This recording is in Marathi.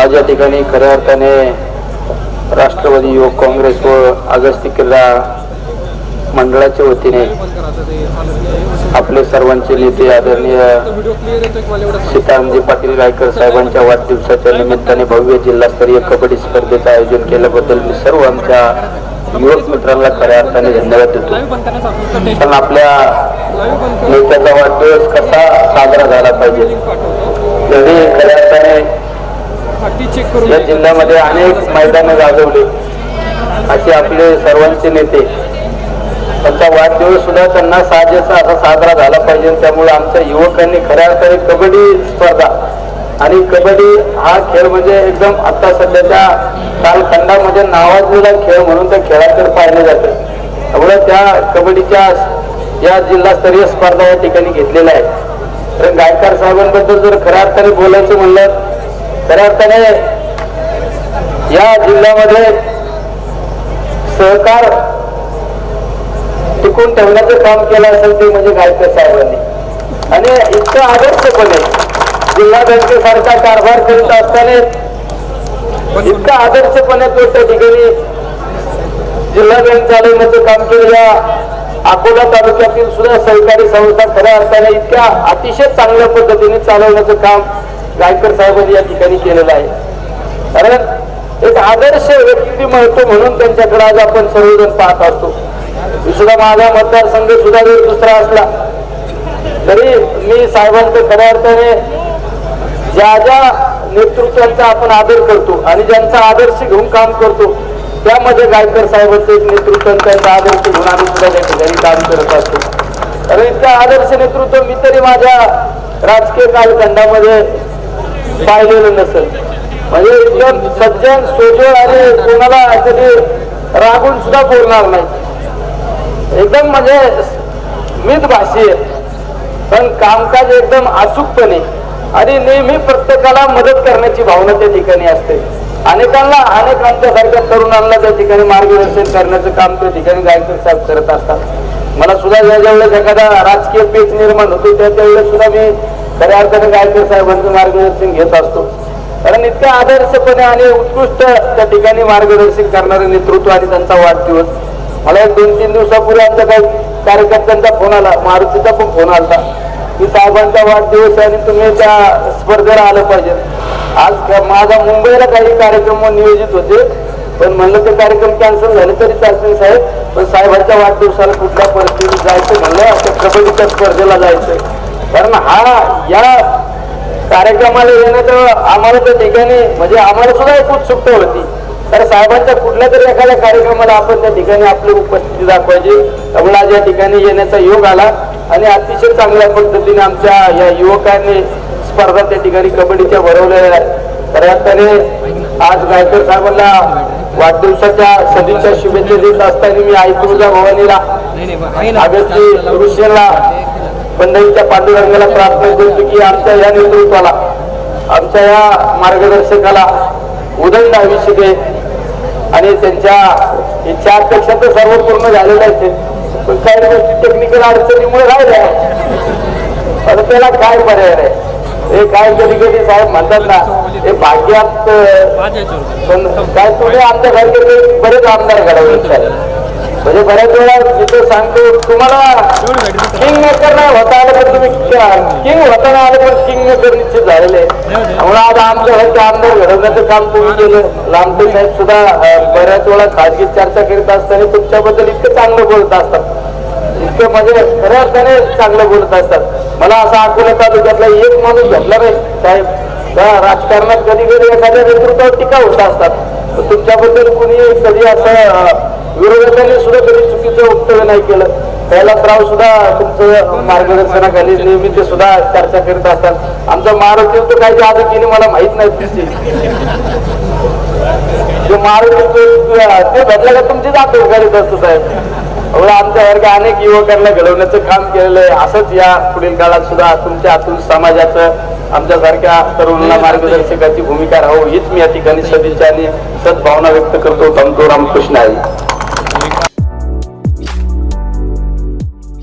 आज या ठिकाणी खऱ्या अर्थाने राष्ट्रवादी युवक काँग्रेस व आगस्ती क्रीडा मंडळाच्या वतीने आपले सर्वांचे नेते आदरणीय सीतारामजी पाटील गायकर साहेबांच्या वाढदिवसाच्या निमित्ताने भव्य जिल्हास्तरीय कबड्डी स्पर्धेचं आयोजन केल्याबद्दल मी सर्व आमच्या युवक मित्रांना खऱ्या अर्थाने धन्यवाद देतो. पण आपल्या नेत्याचा वाढदिवस कसा साजरा झाला पाहिजे? तरी खऱ्या अर्थाने या जिल्ह्यामध्ये अनेक मैदानं गाजवली. असे आपले सर्वांचे नेते. त्यांचा वाढदिवस सुद्धा त्यांना साजेसा असा साजरा झाला पाहिजे. त्यामुळे आमच्या युवकांनी खऱ्या अर्थाने कबड्डी स्पर्धा आणि कबड्डी हा खेळ म्हणजे एकदम आता सध्याच्या कालखंडामध्ये नावाजलेला खेळ म्हणून त्या खेळाकडे पाहिले जाते. त्यामुळे त्या कबड्डीच्या या जिल्हास्तरीय स्पर्धा या ठिकाणी घेतलेल्या आहेत. तर गायकर साहेबांबद्दल जर खऱ्या अर्थाने बोलायचं म्हणलं खऱ्या अर्थाने या जिल्ह्यामध्ये सहकार टिकून ठेवण्याचं काम केलं असेल ते म्हणजे गायकर साहेबांनी. आणि इतकं आदर्शपणे जिल्हा बँकेसारखा कारभार करीत असताना इतका आदर्शपणे तो त्या ठिकाणी जिल्हा बँक चालवण्याचं काम केलं या अकोला तालुक्यातील सुद्धा सहकारी संस्था खऱ्या अर्थाने इतक्या अतिशय चांगल्या पद्धतीने चालवण्याचं काम गायकर साहेबांनी या ठिकाणी केलेलं आहे. कारण एक आदर्श व्यक्तिमत्व म्हणून त्यांच्याकडे आज आपण सर्वजण पाहत असतो. मी सुद्धा माझा मतदारसंघ सुद्धा जर दुसरा असला तरी मी साहेबांचं खऱ्या अर्थाने ज्या ज्या नेतृत्वांचा आपण आदर करतो आणि ज्यांचा आदर्श घेऊन काम करतो त्यामध्ये गायकर साहेबांचं एक नेतृत्व त्यांचा आदर्श घेऊन आम्ही सुद्धा त्या ठिकाणी काम करत असतो. कारण इतकं आदर्श नेतृत्व मी तरी माझ्या राजकीय कालखंडामध्ये पाहिलेलं नसेल. म्हणजे एकदम सज्जन सोजळ आणि कोणाला कधी रागून सुद्धा बोलणार नाही. एकदम म्हणजे मित भाषी आहे. पण कामकाज एकदम अचूकपणे आणि नेहमी प्रत्येकाला मदत करण्याची भावना त्या ठिकाणी असते. अनेकांना अनेक आमच्यासारख्या तरुणांना त्या ठिकाणी मार्गदर्शन करण्याचं काम त्या ठिकाणी गायकर साहेब करत असतात. मला सुद्धा ज्या ज्यावेळेस एखादा राजकीय पेच निर्माण होतो त्या त्यावेळेस सुद्धा मी खऱ्या अर्थाने गायकर साहेबांचं म्हणजे मार्गदर्शन घेत असतो. कारण इतक्या आदर्शपणे आणि उत्कृष्ट त्या ठिकाणी मार्गदर्शन करणारे नेतृत्व आणि त्यांचा वाढदिवस. मला एक दोन तीन दिवसापूर्वी आमच्या काही कार्यकर्त्यांचा फोन आला मारुतीचा पण फोन आला की साहेबांचा वाढदिवस आणि तुम्ही त्या स्पर्धेला आलं पाहिजे. आज माझा मुंबईला काही कार्यक्रम नियोजित होते पण म्हणलं ते कार्यक्रम कॅन्सल झाले तरी चालतील साहेब. पण साहेबांच्या वाढदिवसाला कुठल्या परिस्थितीत जायचं म्हणलं असं कबड्डीच्या स्पर्धेला जायचं कारण हा या कार्यक्रमाला येण्याचं आम्हाला त्या ठिकाणी म्हणजे आम्हाला सुद्धा एक उत्सुकता होती. तर साहेबांच्या कुठल्या तरी एखाद्या कार्यक्रमाला आपण त्या ठिकाणी आपली उपस्थिती दाखवायची. त्यामुळे आज या ठिकाणी येण्याचा योग आला आणि अतिशय चांगल्या पद्धतीने आमच्या या युवकांनी स्पर्धा त्या ठिकाणी कबड्डीच्या भरवलेल्या अर्थाने आज गायकर साहेबांना वाढदिवसाच्या सदिच्छा शुभेच्छा देत असताना मी आई तुळजा भवानीला ऋषीला पंढरीच्या पांडुरंगाला प्रार्थना करतो की आमच्या या नेतृत्वाला आमच्या या मार्गदर्शकाला उदंड आयुष्य दे. आणि त्यांच्या इच्छा अपेक्षा तर सर्व पूर्ण झालेल्या आहेत पण काही गोष्टी टेक्निकल अडचणीमुळे राहिल्या. आता त्याला काय पर्याय आहे हे काय कधी कधी साहेब म्हणतात ना हे भाग्यात पण काय तुम्ही आमच्यासारखे ते बरेच आमदार घडवले साहेब म्हणजे बऱ्याच वेळा तिथे सांगतो तुम्हाला किंग मेकर नाही होता आलं पण तुम्ही किंग होता नाही आलं पण किंग मेकर निश्चित झालेले आहे. त्यामुळे आज आमच्यासारखे आमदार घडवण्याचं काम तुम्ही केलं. लांबटे साहेब सुद्धा बऱ्याच वेळा खाजगी चर्चा करीत असताना तुमच्याबद्दल इतकं चांगलं बोलत असतात. इतकं म्हणजे खऱ्या अर्थाने चांगलं बोलत असतात. मला असा अकोला तालुक्यातला एक माणूस भेटला नाही. साहेब त्या राजकारणात कधी कधी एखाद्या नेतृत्वावर टीका होत असतात. तुमच्याबद्दल कुणी कधी असं विरोधकांनी सुद्धा कधी चुकीचं वक्तव्य नाही केलं. कैलासराव सुद्धा तुमचं मार्गदर्शनाखाली नेहमी ते सुद्धा चर्चा करीत असतात. आमचा महाराष्ट्र तो काय जे आधी मला माहीत नाही तिची जो ते भेटला का तुमची जात करीत असतो साहेब. एवढं आमच्यासारख्या अनेक युवकांना घडवण्याचं काम केलेलं आहे. असंच या पुढील काळात सुद्धा तुमच्या आतून समाजाचं आमच्यासारख्या तरुणांना मार्गदर्शकाची भूमिका राहू. हीच मी या ठिकाणी सदिच्छा आणि सद्भावना व्यक्त करतो. तमतो रामकृष्ण आहे